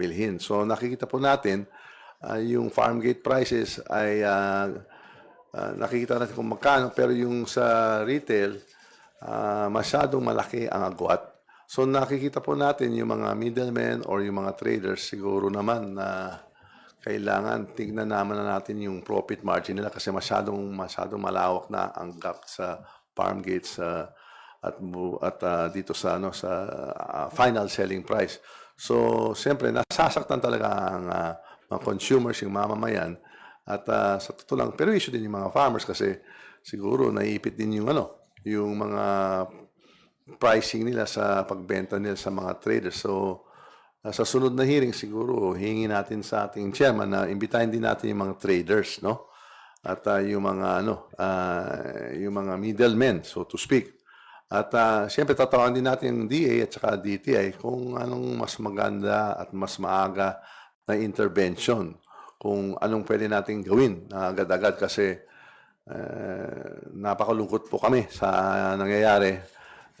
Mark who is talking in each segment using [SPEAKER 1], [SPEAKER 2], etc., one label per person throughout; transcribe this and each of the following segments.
[SPEAKER 1] bilhin. So nakikita po natin ah, yung farm gate prices ay ah, ah, nakikita natin kung magkano pero yung sa retail ah, masyadong malaki ang agwat. So nakikita po natin yung mga middlemen or yung mga traders siguro naman na kailangan tignan naman na natin yung profit margin nila kasi masyadong masyadong malawak na ang gap sa farm gates ah, at at ah, dito sa ano sa ah, final selling price. So siyempre nasasaktan talaga ang ah, mga consumers, yung mamamayan at ah, sa totoo lang pero issue din yung mga farmers kasi siguro naiipit din yung ano yung mga pricing nila sa pagbenta nila sa mga traders. So, uh, sa sunod na hearing siguro hingi natin sa ating chairman na imbitahin din natin yung mga traders, no? At uh, yung mga ano, uh, yung mga middlemen, so to speak. At uh, siyempre tatawan din natin yung DA at saka DTI kung anong mas maganda at mas maaga na intervention. Kung anong pwede nating gawin na agad-agad kasi eh, napakalungkot po kami sa nangyayari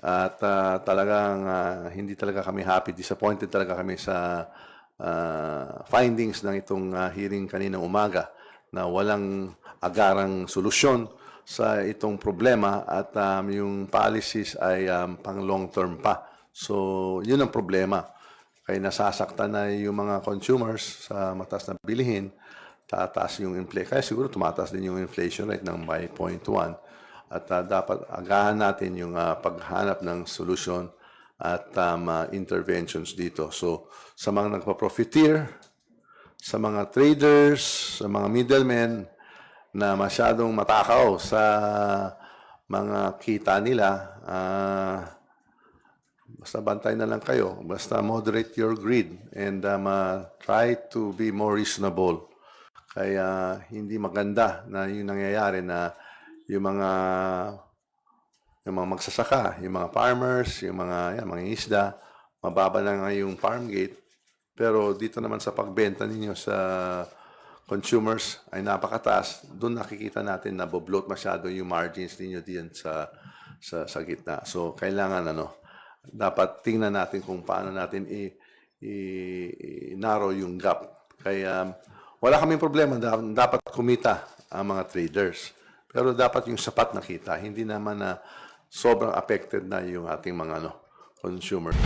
[SPEAKER 1] at ah, talagang ah, hindi talaga kami happy, disappointed talaga kami sa ah, findings ng itong ah, hearing kaninang umaga na walang agarang solusyon sa itong problema at um, yung policies ay um, pang long term pa. So, yun ang problema. Kaya nasasaktan na yung mga consumers sa matas na bilihin, tataas yung inflation. Kaya siguro tumataas din yung inflation rate ng by 0.1. At ah, dapat agahan natin yung ah, paghanap ng solusyon at um, ah, interventions dito. So, sa mga nagpa-profiteer, sa mga traders, sa mga middlemen na masyadong matakaw sa mga kita nila, ah, basta bantay na lang kayo. Basta moderate your greed and um, ah, try to be more reasonable. Kaya hindi maganda na yung nangyayari na yung mga yung mga magsasaka, yung mga farmers, yung mga yan, mga isda, mababa na nga yung farm gate. Pero dito naman sa pagbenta ninyo sa consumers ay napakataas. Doon nakikita natin na boblot masyado yung margins ninyo diyan sa sa sa gitna. So kailangan ano, dapat tingnan natin kung paano natin i, i, i- narrow yung gap. Kaya wala kaming problema, Da- dapat kumita ang mga traders. Pero dapat yung sapat na kita, hindi naman na sobrang affected na yung ating mga ano, consumers.